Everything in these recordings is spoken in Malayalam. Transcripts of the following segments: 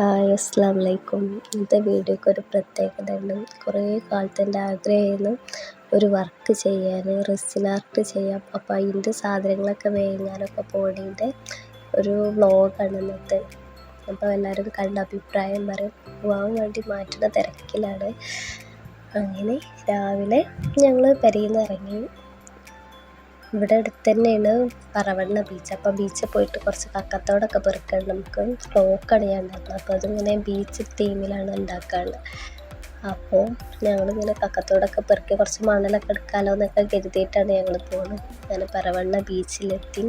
ഹായ് അസ്സാം വലൈക്കും ഇന്നത്തെ വീഡിയോയ്ക്ക് ഒരു പ്രത്യേകത ഉണ്ട്. കുറേ കാലത്ത് എന്റെ ആഗ്രഹമായിരുന്നു ഒരു വർക്ക് ചെയ്യാൻ റിസിൽ ആർട്ട് ചെയ്യാം അപ്പോൾ അതിന്റെ സാധനങ്ങളൊക്കെ വേങ്ങാനൊക്കെ പോണതിന്റെ ഒരു വ്ളോഗാണ് ഇന്നത്തെ. അപ്പോൾ എല്ലാവരും കണ്ട അഭിപ്രായം പറയും. പോകാൻ വേണ്ടി മാറ്റുന്ന തിരക്കിലാണ്. അങ്ങനെ രാവിലെ ഞങ്ങൾ പെരയിൽ നിന്ന് ഇറങ്ങി. ഇവിടെ അടുത്ത് തന്നെയാണ് പറവണ്ണ ബീച്ച് അപ്പോൾ ബീച്ചിൽ പോയിട്ട് കുറച്ച് കക്കത്തോടൊക്കെ പെറുക്കാൻ നമുക്ക് ക്ലോക്കാണ് ഞാൻ അപ്പോൾ അതിങ്ങനെ ബീച്ച് തീമിലാണ് ഉണ്ടാക്കാറുള്ളത് അപ്പോൾ ഞങ്ങളിങ്ങനെ കക്കത്തോടൊക്കെ പെറുക്കി കുറച്ച് മണലൊക്കെ എടുക്കാമല്ലോ എന്നൊക്കെ കരുതിയിട്ടാണ് ഞങ്ങൾ പോകുന്നത് അങ്ങനെ പറവണ്ണ ബീച്ചിലെത്തി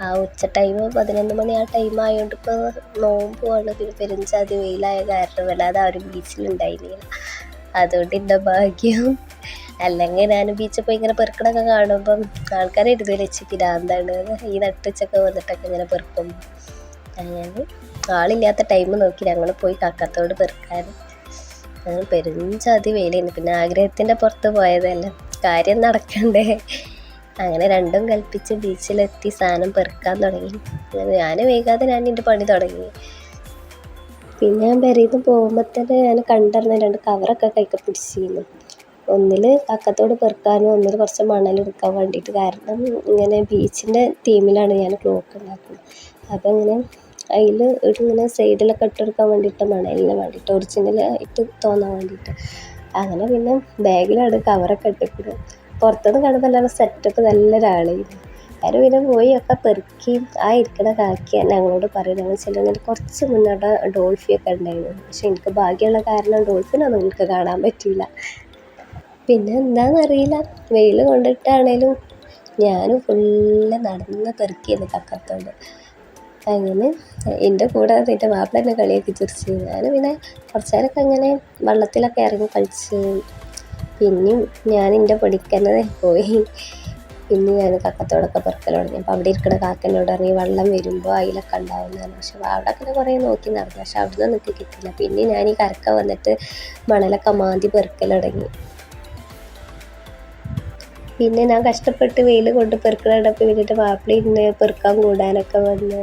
ആ ഉച്ച ടൈം പതിനൊന്ന് മണി ആ ടൈം ആയതുകൊണ്ട് ഇപ്പോൾ നോമ്പുമാണ് പിന്നെ പെരുഞ്ചാതി വെയിലായ കാരണം വല്ലാതെ ആ ഒരു ബീച്ചിലുണ്ടായിരുന്നില്ല അതുകൊണ്ട് എന്റെ ഭാഗ്യം അല്ലെങ്കിൽ ഞാൻ ബീച്ചിൽ പോയി ഇങ്ങനെ പെറുക്കണൊക്കെ കാണുമ്പം ആൾക്കാരെ എടുത്ത് വെച്ച് പിരാന്താണ് ഈ നട്ടുച്ചൊക്കെ വന്നിട്ടൊക്കെ ഇങ്ങനെ പെറുക്കും. അങ്ങനെ ആളില്ലാത്ത ടൈം നോക്കി ഞങ്ങൾ പോയി കക്കത്തോട് പെറുക്കാൻ. പെരുഞ്ചാതി വെയിലായിരുന്നു പിന്നെ ആഗ്രഹത്തിന്റെ പുറത്ത് പോയതല്ല. കാര്യം നടക്കണ്ടേ. അങ്ങനെ രണ്ടും കൽപ്പിച്ച് ബീച്ചിലെത്തി സാധനം പെറുക്കാൻ തുടങ്ങി. ഞാൻ വൈകാതെ ഞാൻ എന്റെ പണി തുടങ്ങി. പിന്നെ ഞാൻ പെരയിൽ നിന്ന് പോകുമ്പോൾ തന്നെ ഞാൻ കണ്ടറിഞ്ഞ രണ്ട് കവറൊക്കെ കൈക്ക് പിടിച്ചിരുന്നു. ഒന്നിൽ കക്കത്തോട് പെറുക്കാനും ഒന്നിൽ കുറച്ച് മണലെടുക്കാൻ വേണ്ടിയിട്ട് കാരണം ഇങ്ങനെ ബീച്ചിന്റെ തീമിലാണ് ഞാൻ ക്ലോക്ക് ഉണ്ടാക്കുന്നത്. അപ്പോൾ ഇങ്ങനെ അതിൽ ഇങ്ങനെ സൈഡിലൊക്കെ ഇട്ടെടുക്കാൻ വേണ്ടിയിട്ട് മണലിന് വേണ്ടിയിട്ട് ഒറിജിനൽ ആയിട്ട് തോന്നാൻ വേണ്ടിയിട്ട്. അങ്ങനെ പിന്നെ ബാഗിലാണ് കവറൊക്കെ ഇട്ടിട്ട് പുറത്തുനിന്ന് കാണുമ്പോൾ നല്ല സെറ്റപ്പ് നല്ലൊരാളായിരുന്നു ഞാൻ പിന്നെ പോയി ഒക്കെ പെറുക്കി ആ ഇരിക്കണ കാക്കി ഞങ്ങളോട് പറയും ഞങ്ങൾ ചെല്ലുന്നതിന് കുറച്ച് മുന്നോട്ട് ഡോൾഫിയൊക്കെ ഉണ്ടായിരുന്നു. പക്ഷെ എനിക്ക് ഭാഗ്യമുള്ള കാരണം ഡോൾഫിനൊന്നും എനിക്ക് കാണാൻ പറ്റിയില്ല. പിന്നെ എന്താണെന്നറിയില്ല വെയിൽ കൊണ്ടിട്ടാണേലും ഞാൻ ഫുള്ള് നടന്ന് തെറുക്കിയത് കക്കത്തോണ്ട് അങ്ങനെ എന്റെ കൂടെ എന്റെ മാപ്പിള എന്നെ കളിയാക്കി ചിരിച്ച്. ഞാൻ പിന്നെ കുറച്ച് നേരമൊക്കെ അങ്ങനെ വള്ളത്തിലൊക്കെ ഇറങ്ങി കളിച്ച്. പിന്നെയും ഞാൻ എന്റെ പൊടിക്കുന്നത് പോയി. പിന്നെ ഞാൻ കക്കത്തോടൊക്കെ പെറുക്കൽ തുടങ്ങി. അപ്പോൾ അവിടെ ഇരിക്കുന്ന കാക്കനോട് ഇറങ്ങി വെള്ളം വരുമ്പോൾ അതിലൊക്കെ ഉണ്ടാവുന്നതാണ് പക്ഷെ അവിടെ ഒക്കെ കുറേ നോക്കി നടന്നു. പക്ഷെ അവിടെ നിന്ന് എനിക്ക് കിട്ടില്ല പിന്നെ ഞാൻ ഈ കരക്ക വന്നിട്ട് മണലൊക്കെ മാന്തി പെറുക്കൽ തുടങ്ങി. പിന്നെ ഞാൻ കഷ്ടപ്പെട്ട് വെയിൽ കൊണ്ട് പെറുക്കണപ്പോൾ വേണ്ടിയിട്ട് മാപ്പിള ഇരുന്ന് പെറുക്കാൻ കൂടാനൊക്കെ വന്ന്.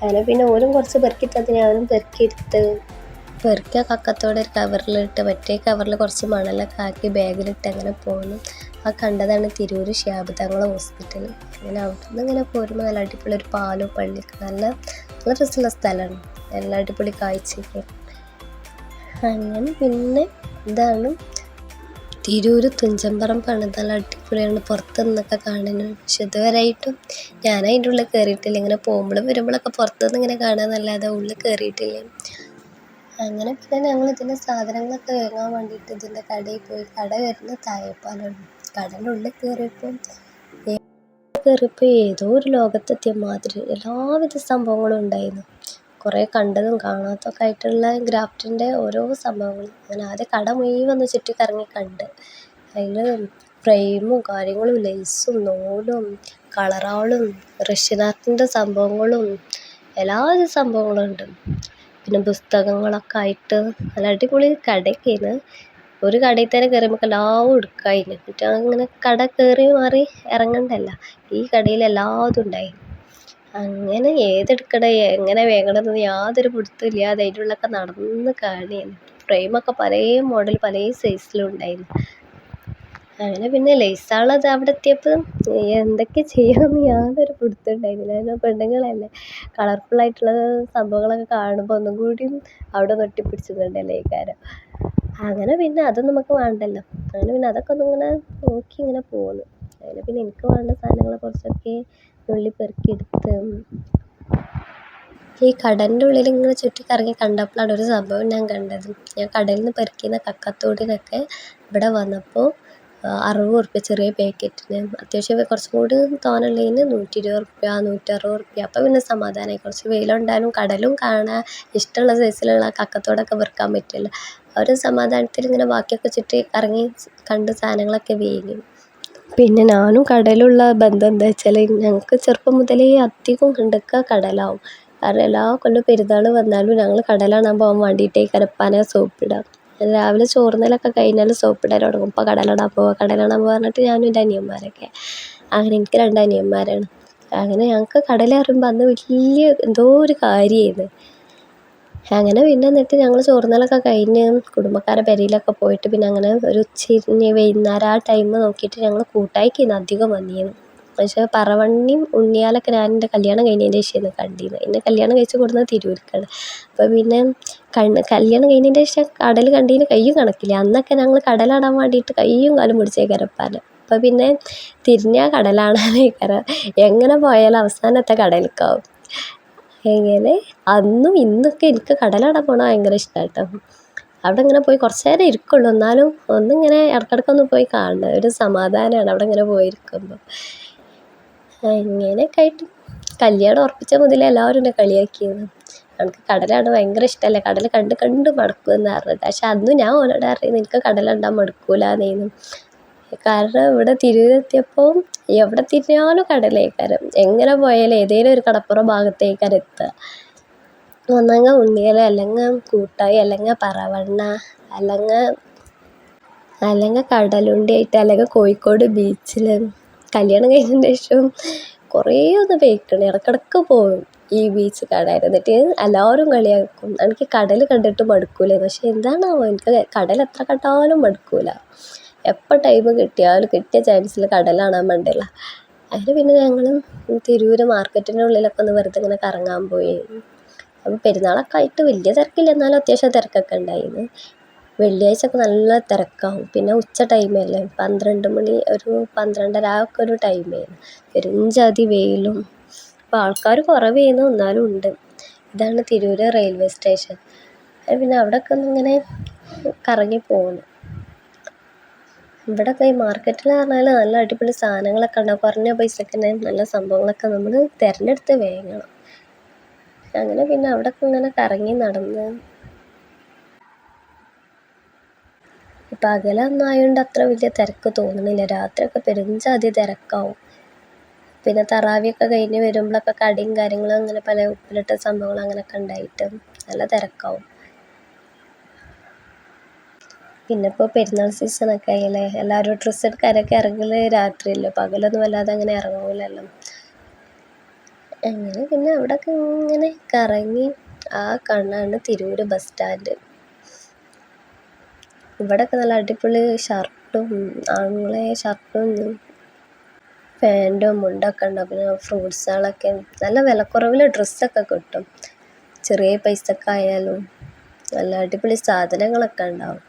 അങ്ങനെ പിന്നെ ഓരും കുറച്ച് പെറുക്കിട്ടത് ഞാനും പെറുക്കിയെടുത്ത് പെറുക്കിയ കക്കത്തോടെ ഒരു കവറിലിട്ട് മറ്റേ കവറിൽ കുറച്ച് മണലൊക്കെ ആക്കി ബാഗിലിട്ട് അങ്ങനെ പോന്നു. ആ കണ്ടതാണ് തിരൂർ ശാബിതങ്ങളെ ഹോസ്പിറ്റൽ. അങ്ങനെ അവിടുന്ന് ഇങ്ങനെ പോരുമ്പോൾ നല്ല അടിപൊളി ഒരു പാലും പള്ളിയൊക്കെ നല്ല നല്ല രസമുള്ള സ്ഥലമാണ്. നല്ല അടിപൊളി കാഴ്ചയൊക്കെ. അങ്ങനെ പിന്നെ ഇതാണ് തിരൂർ തുഞ്ചമ്പറം നല്ല അടിപൊളിയാണ്. പുറത്ത് നിന്നൊക്കെ കാണാൻ പക്ഷെ ഇതുവരെയായിട്ടും ഞാൻ അതിന്റെ ഉള്ളിൽ കയറിയിട്ടില്ല ഇങ്ങനെ പോകുമ്പോഴും വരുമ്പോഴൊക്കെ പുറത്തുനിന്ന് ഇങ്ങനെ കാണാമെന്നല്ലാതെ ഉള്ളിൽ കയറിയിട്ടില്ല അങ്ങനെ പിന്നെ ഞങ്ങൾ ഇതിന്റെ സാധനങ്ങളൊക്കെ വാങ്ങാൻ വേണ്ടിയിട്ട് ഇതിന്റെ കടയിൽ പോയി കട വരുന്ന താഴെപ്പാലാണ് കടന്റെ ഉള്ളിൽ കയറിയപ്പോൾ കയറിയപ്പോൾ ഏതോ ഒരു ലോകത്തെത്തിയ മാതിരി എല്ലാവിധ സംഭവങ്ങളും ഉണ്ടായിരുന്നു. കുറേ കണ്ടതും കാണാത്തതൊക്കെ ആയിട്ടുള്ള ഗ്രാഫ്റ്റിന്റെ ഓരോ സംഭവങ്ങളും. ഞാൻ ആദ്യം കട മുഴുവൻ ഒന്ന് ചുറ്റിക്കറങ്ങി കണ്ട്. അതിൽ ഫ്രെയിമും കാര്യങ്ങളും ലെയ്സും നൂലും കളറാളും റഷ്യൻ ആർട്ടിന്റെ സംഭവങ്ങളും എല്ലാവിധ സംഭവങ്ങളും ഉണ്ട്. പിന്നെ പുസ്തകങ്ങളൊക്കെ ആയിട്ട് നല്ല അടിപൊളി കടയൊക്കെയാണ്. ഒരു കടയിൽ തന്നെ കയറുമ്പോൾ എല്ലാം എടുക്കാമായിരുന്നു എന്നിട്ട് അങ്ങനെ കട കയറി മാറി ഇറങ്ങണ്ടല്ല. ഈ കടയിൽ എല്ലാതും ഉണ്ടായിരുന്നു അങ്ങനെ ഏതെടുക്കണം എങ്ങനെ വാങ്ങണമെന്ന് യാതൊരു പിടുത്തവും ഇല്ലാതെ നടന്ന് കാണുകയാണ് ഫ്രെയിമൊക്കെ പല മോഡൽ പല സൈസിലും ഉണ്ടായിരുന്നു. അങ്ങനെ പിന്നെ ലേസാളത് അവിടെ എത്തിയപ്പോൾ എന്തൊക്കെ ചെയ്യണമെന്ന് യാതൊരു പിടുത്തവും ഉണ്ടായിരുന്നില്ല. കാരണം പെണ്ണുങ്ങളല്ലേ. കളർഫുള്ളായിട്ടുള്ള സംഭവങ്ങളൊക്കെ കാണുമ്പോൾ ഒന്നും കൂടിയും അവിടെ നെട്ടിപ്പിടിച്ചുകൊണ്ടല്ലേ ഇക്കാരം അങ്ങനെ പിന്നെ അതൊന്നും നമുക്ക് വേണ്ടല്ലോ. അങ്ങനെ പിന്നെ അതൊക്കെ ഒന്നിങ്ങനെ നോക്കി ഇങ്ങനെ പോന്നു. അങ്ങനെ പിന്നെ എനിക്ക് വേണ്ട സാധനങ്ങളെ കുറച്ചൊക്കെ നുള്ളി പെറുക്കിയെടുത്ത് ഈ കടലിന്റെ ഉള്ളിൽ ഇങ്ങനെ ചുറ്റിക്കറങ്ങി കണ്ടപ്പോഴാണ് ഒരു സംഭവം ഞാൻ കണ്ടത്. ഞാൻ കടലിൽ നിന്ന് പെറുക്കിയ കക്കത്തോടിനൊക്കെ ഇവിടെ വന്നപ്പോൾ അറുപത് ഉറുപ്പ്യ ചെറിയ പാക്കറ്റിന്. അത്യാവശ്യം കുറച്ചും കൂടി തോന്നുള്ളതിന് നൂറ്റി ഇരുപത് ഉറുപ്പ്യ നൂറ്ററുപത് ഉറുപ്പ്യ. അപ്പം പിന്നെ സമാധാനമായി കുറച്ച് വെയിലുണ്ടായാലും കടലും കാണാൻ ഇഷ്ടമുള്ള സൈസിലുള്ള കക്കത്തോടൊക്കെ വെറുക്കാൻ പറ്റില്ല. ഒരു സമാധാനത്തിൽ ഇങ്ങനെ ബാക്കിയൊക്കെ ചുറ്റി കറങ്ങി കണ്ട് സാധനങ്ങളൊക്കെ വാങ്ങി പിന്നെ ഞാനും കടലുള്ള ബന്ധം എന്താ വെച്ചാൽ ഞങ്ങൾക്ക് ചെറുപ്പം മുതലേ അധികം കണ്ടക്ക കടലാവും. കാരണം എല്ലാ കൊല്ലം പെരുന്നാൾ വന്നാലും ഞങ്ങൾ കടൽ കാണാൻ പോകാൻ വേണ്ടിയിട്ട് കരപ്പാനെ സോപ്പിടുക രാവിലെ ചോറുന്നലൊക്കെ കഴിഞ്ഞാൽ സോപ്പിടാൻ തുടങ്ങും. ഇപ്പോൾ പോവുക കാണാൻ പോവുക പറഞ്ഞിട്ട് ഞാനും എന്റെ അനിയന്മാരൊക്കെ. അങ്ങനെ എനിക്ക് രണ്ട് അനിയന്മാരാണ്. അങ്ങനെ ഞങ്ങൾക്ക് കടൽ പറയുമ്പോൾ അന്ന് വലിയ എന്തോ ഒരു കാര്യമായിരുന്നു അങ്ങനെ പിന്നെ എന്നിട്ട് ഞങ്ങൾ ചോറുന്നലൊക്കെ കഴിഞ്ഞ് കുടുംബക്കാരെ പെരയിലൊക്കെ പോയിട്ട് പിന്നെ അങ്ങനെ ഒരു ഉച്ചതിരിഞ്ഞ് വൈകുന്നേരം ആ ടൈം നോക്കിയിട്ട് ഞങ്ങൾ കൂട്ടായിക്കാണ് അധികം വന്നിരുന്നു പക്ഷേ പറവണ്ണിയും ഉണ്ണിയാലൊക്കെ ഞാൻ എന്റെ കല്യാണം കഴിഞ്ഞതിന്റെ ശേഷമാണ് കണ്ടിരുന്നത് എന്നെ കല്യാണം കഴിച്ച് കൊടുക്കുന്നത് തിരൂർക്കാണ്. അപ്പോൾ പിന്നെ കണ്ണ് കല്യാണം കഴിഞ്ഞതിന്റെ ശേഷം കടൽ കണ്ടതിന് കയ്യും കണക്കില്ല. അന്നൊക്കെ ഞങ്ങൾ കടലാടാൻ വേണ്ടിയിട്ട് കയ്യും കാലും പിടിച്ചേ കരപ്പാൻ അപ്പോൾ പിന്നെ തിരിഞ്ഞാൽ കടലാണാനേക്കാരം എങ്ങനെ പോയാലും അവസാനത്തെ കടലിലേക്കാവും എങ്ങനെ അന്നും ഇന്നൊക്കെ എനിക്ക് കടലാടാൻ പോണത് ഭയങ്കര ഇഷ്ടമാണ് കേട്ടോ അവിടെ ഇങ്ങനെ പോയി കുറച്ച് നേരം ഇരിക്കുള്ളൂ. എന്നാലും ഒന്നിങ്ങനെ ഇടയ്ക്കിടയ്ക്കൊന്ന് പോയി കാണണം. ഒരു സമാധാനമാണ് അവിടെ ഇങ്ങനെ പോയിരിക്കുമ്പോൾ ഇങ്ങനെയൊക്കെ ആയിട്ട് കല്യാണം ഉറപ്പിച്ച മുതലേ എല്ലാവരും എന്നെ കളിയാക്കിയത്. എനിക്ക് കടലാണ് ഭയങ്കര ഇഷ്ടമല്ലേ? കടൽ കണ്ട് കണ്ട് മടക്കും എന്ന് പറഞ്ഞിട്ട്. പക്ഷെ അന്ന് ഞാൻ ഓനോട് അറിയുന്നത് എനിക്ക് കടലുണ്ടാകാൻ മടുക്കൂലെന്നേനു കാരണം ഇവിടെ തിരൂരെത്തിയപ്പോൾ എവിടെ തിരിഞ്ഞാലും കടലേക്കാരം. എങ്ങനെ പോയാലും ഏതെങ്കിലും ഒരു കടപ്പുറം ഭാഗത്തേക്കാരം എത്തുക. ഒന്നെങ്കിൽ ഉണ്ണിയൽ അല്ലെങ്കിൽ കൂട്ടായി അല്ലെങ്കിൽ പറവണ്ണ അല്ലെങ്കിൽ അല്ലെങ്കിൽ കടലുണ്ടി ആയിട്ട് അല്ലെങ്കിൽ കോഴിക്കോട് ബീച്ചിൽ കല്യാണം കഴിഞ്ഞതിന് ശേഷം കുറേ ഒന്ന് പോയിക്കണ്. ഇടക്കിടക്ക് പോകും ഈ ബീച്ച് കാണാൻ. എന്നിട്ട് എല്ലാവരും കളിയാക്കും. എനിക്ക് കടൽ കണ്ടിട്ട് മടുക്കൂല പക്ഷെ എന്താണാവോ? എനിക്ക് കടൽ എത്ര കണ്ടാലും മടുക്കൂല. എപ്പോൾ ടൈം കിട്ടിയാലും കിട്ടിയ ചാൻസിൽ കടൽ കാണാൻ വേണ്ടിയുള്ള. അതിന് പിന്നെ ഞങ്ങൾ തിരൂർ മാർക്കറ്റിന്റെ ഉള്ളിലൊക്കെ ഒന്ന് വെറുതെ ഇങ്ങനെ കറങ്ങാൻ പോയി. അപ്പോൾ പെരുന്നാളൊക്കെ ആയിട്ട് വലിയ തിരക്കില്ല. എന്നാലും അത്യാവശ്യം തിരക്കൊക്കെ ഉണ്ടായിരുന്നു. വെള്ളിയാഴ്ച ഒക്കെ നല്ല തിരക്കാവും. പിന്നെ ഉച്ച ടൈമല്ലേ പന്ത്രണ്ട് മണി ഒരു പന്ത്രണ്ടര ഒക്കെ ഒരു ടൈമായിരുന്നു പെരുംജാതി വെയിലും. അപ്പോൾ ആൾക്കാർ കുറവേന്ന് എന്നാലും ഉണ്ട്. ഇതാണ് തിരൂർ റെയിൽവേ സ്റ്റേഷൻ പിന്നെ അവിടെയൊക്കെ ഒന്നിങ്ങനെ കറങ്ങി പോന്നു. ഇവിടെയൊക്കെ ഈ മാർക്കറ്റിൽ പറഞ്ഞാൽ നല്ല അടിപൊളി സാധനങ്ങളൊക്കെ ഉണ്ടാവും കുറഞ്ഞ പൈസക്ക് തന്നെ നല്ല സംഭവങ്ങളൊക്കെ നമ്മൾ തിരഞ്ഞെടുത്ത് വാങ്ങണം. അങ്ങനെ പിന്നെ അവിടെയൊക്കെ ഇങ്ങനെ കറങ്ങി നടന്ന്. പകലൊന്നും ആയതുകൊണ്ട് അത്ര വലിയ തിരക്ക് തോന്നണില്ല രാത്രിയൊക്കെ പെരുംജാതി തിരക്കാവും. പിന്നെ തറാവിയൊക്കെ കഴിഞ്ഞ് വരുമ്പോഴൊക്കെ കടിയും കാര്യങ്ങളും അങ്ങനെ പല ഉപ്പിലിട്ട സംഭവങ്ങളും അങ്ങനെയൊക്കെ ഉണ്ടായിട്ട് നല്ല തിരക്കാവും. പിന്നെ ഇപ്പോൾ പെരുന്നാൾ സീസണൊക്കെ ആയില്ലേ? എല്ലാവരും ഡ്രസ്സ് എടുക്കാനൊക്കെ ഇറങ്ങൽ രാത്രിയല്ലേ? പകലൊന്നും വല്ലാതെ അങ്ങനെ ഇറങ്ങൂലല്ലോ. അങ്ങനെ പിന്നെ അവിടെയൊക്കെ ഇങ്ങനെ കറങ്ങി ആ കണ്ണാണ് തിരൂർ ബസ് സ്റ്റാൻഡ് ഇവിടെയൊക്കെ നല്ല അടിപൊളി ഷർട്ടും ആണുങ്ങളെ ഷർട്ടും പാന്റും മുണ്ടൊക്കെ ഉണ്ടാവും പിന്നെ ഫ്രൂട്ട്സുകളൊക്കെ നല്ല വിലക്കുറവിൽ ഡ്രസ്സൊക്കെ കിട്ടും. ചെറിയ പൈസക്കായാലും നല്ല അടിപൊളി സാധനങ്ങളൊക്കെ ഉണ്ടാവും.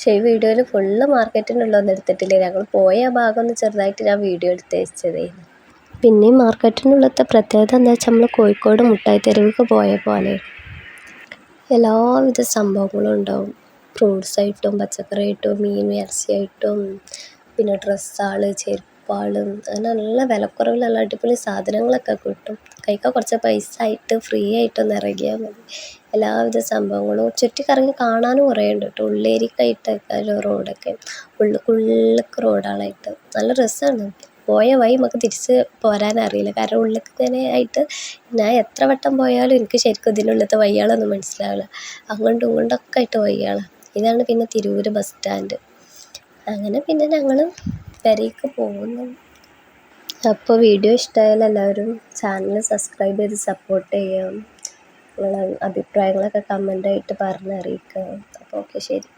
പക്ഷേ ഈ വീഡിയോയിൽ ഫുള്ള് മാർക്കറ്റിനുള്ളതൊന്നും എടുത്തിട്ടില്ല. ഞങ്ങൾ പോയ ഭാഗം ഒന്ന് ചെറുതായിട്ട് ഞാൻ വീഡിയോ എടുത്ത് വെച്ചതായിരുന്നു പിന്നെ ഈ മാർക്കറ്റിനുള്ളത്തെ പ്രത്യേകത എന്താ വെച്ചാൽ നമ്മൾ കോഴിക്കോട് മുട്ടായി തെരുവൊക്കെ പോയ പോലെ എല്ലാവിധ സംഭവങ്ങളും ഉണ്ടാവും. ഫ്രൂട്ട്സ് ആയിട്ടും പച്ചക്കറി ആയിട്ടും മീൻ ഇറച്ചിയായിട്ടും പിന്നെ ഡ്രസ്സുകൾ ചെരുപ്പുകൾ അങ്ങനെ നല്ല വിലക്കുറവിൽ നല്ല അടിപൊളി സാധനങ്ങളൊക്കെ കിട്ടും. കഴിക്കാൻ കുറച്ച് പൈസ ആയിട്ട് ഫ്രീ ആയിട്ടൊന്ന് ഇറങ്ങിയാൽ മതി. എല്ലാവിധ സംഭവങ്ങളും ചുറ്റിക്കറങ്ങി കാണാനും കുറേ ഉണ്ട് കേട്ടോ. ഉള്ളേരിക്കായിട്ടൊക്കെ റോഡൊക്കെ ഉള്ളിലേക്ക് റോഡാളായിട്ട് നല്ല രസമാണ് പോയ വഴി നമുക്ക് തിരിച്ച് പോരാനറിയില്ല കാരണം ഉള്ളിലേക്ക് തന്നെ ആയിട്ട് ഞാൻ എത്ര വട്ടം പോയാലും എനിക്ക് ശരിക്കും ഇതിനുള്ളത്തെ വഴികളൊന്നും മനസ്സിലാവില്ല. അങ്ങോട്ടും ഇങ്ങോട്ടൊക്കെ ആയിട്ട് വഴികളാണ് ഇതാണ് പിന്നെ തിരൂർ ബസ് സ്റ്റാൻഡ് അങ്ങനെ പിന്നെ ഞങ്ങൾ പെരേക്ക് പോകുന്നു. അപ്പോൾ വീഡിയോ ഇഷ്ടമായാൽ എല്ലാവരും ചാനൽ സബ്സ്ക്രൈബ് ചെയ്ത് സപ്പോർട്ട് ചെയ്യാം നിങ്ങളെ അഭിപ്രായങ്ങളൊക്കെ കമന്റായിട്ട് പറഞ്ഞറിയിക്കുക. അപ്പോൾ ഓക്കെ ശരി.